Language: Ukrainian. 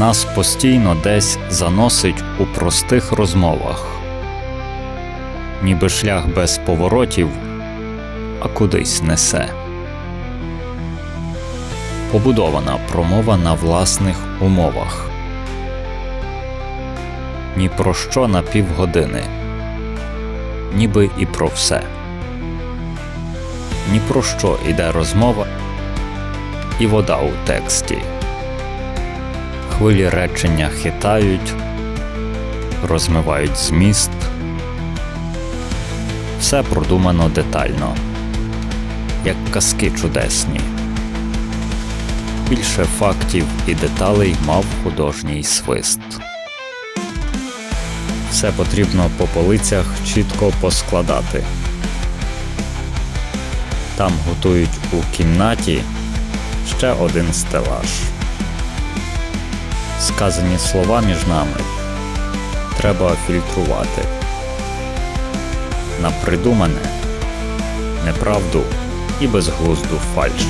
Нас постійно десь заносить у простих розмовах, ніби шлях без поворотів, а кудись несе. Побудована промова на власних умовах. Ні про що на півгодини, ніби і про все. Ні про що йде розмова, і вода у тексті. Хвилі речення хитають, розмивають зміст. Все продумано детально, як казки чудесні. Більше фактів і деталей мав художній свист. Все потрібно по полицях чітко поскладати. Там готують у кімнаті ще один стелаж. Сказані слова між нами треба фільтрувати. На придумане, неправду і безглузду фальш.